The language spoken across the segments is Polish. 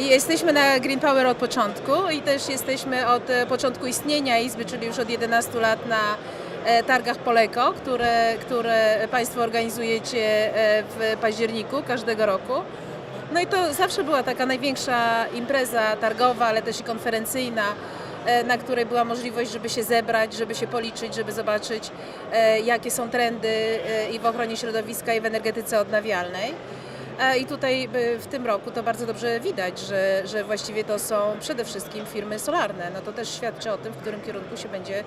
Jesteśmy na Green Power od początku i też jesteśmy od e, początku istnienia Izby, czyli już od 11 lat na e, targach Poleko, które, które Państwo organizujecie e, w październiku każdego roku. No i to zawsze była taka największa impreza targowa, ale też i konferencyjna, na której była możliwość, żeby się zebrać, żeby się policzyć, żeby zobaczyć, jakie są trendy i w ochronie środowiska, i w energetyce odnawialnej. E, I tutaj y, w tym roku to bardzo dobrze widać, że, że właściwie to są przede wszystkim firmy solarne. No to też świadczy o tym, w którym kierunku się będzie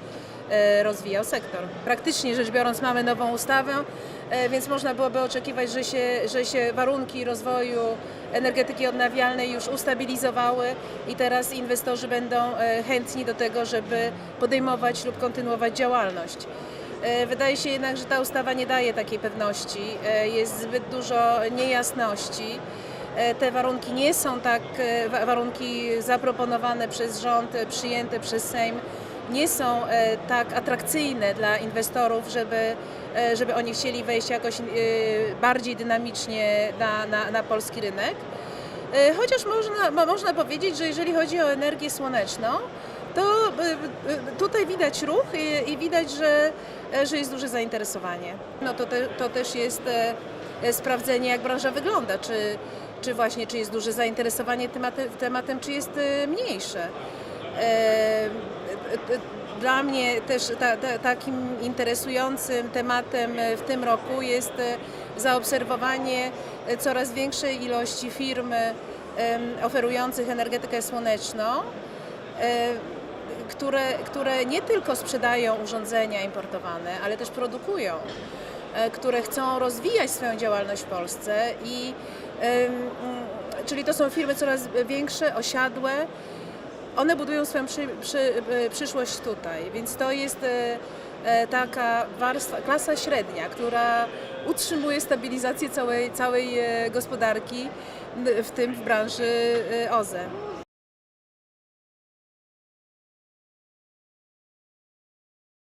e, rozwijał sektor. Praktycznie rzecz biorąc mamy nową ustawę, e, więc można byłoby oczekiwać, że się, że się warunki rozwoju energetyki odnawialnej już ustabilizowały i teraz inwestorzy będą e, chętni do tego, żeby podejmować lub kontynuować działalność. E, Wydaje się jednak, że ta ustawa nie daje takiej pewności. E, Jest zbyt dużo niejasności. E, Te warunki nie są tak, wa- warunki zaproponowane przez rząd, przyjęte przez Sejm, nie są tak atrakcyjnie dla inwestorów, żeby, żeby oni chcieli wejść jakoś bardziej dynamicznie na, na, na polski rynek. Chociaż można, mo- można powiedzieć, że jeżeli chodzi o energię słoneczną, to e, e, tutaj widać ruch i, i widać, że, że jest duże zainteresowanie. No to, te, to też jest e, e, sprawdzenie, jak branża wygląda, czy, czy właśnie czy jest duże zainteresowanie tematem, tematem czy jest e, mniejsze. Dla mnie też ta, ta, takim interesującym tematem w tym roku jest zaobserwowanie coraz większej ilości firm oferujących energetykę słoneczną, które, które nie tylko sprzedają urządzenia importowane, ale też produkują, e, które chcą rozwijać swoją działalność w Polsce i mm, czyli to są firmy coraz większe, osiadłe, one budują swoją przy, przy, e, przyszłość tutaj, więc to jest e, taka warstwa, klasa średnia, która utrzymuje stabilizację całej, całej gospodarki, w tym w branży OZE.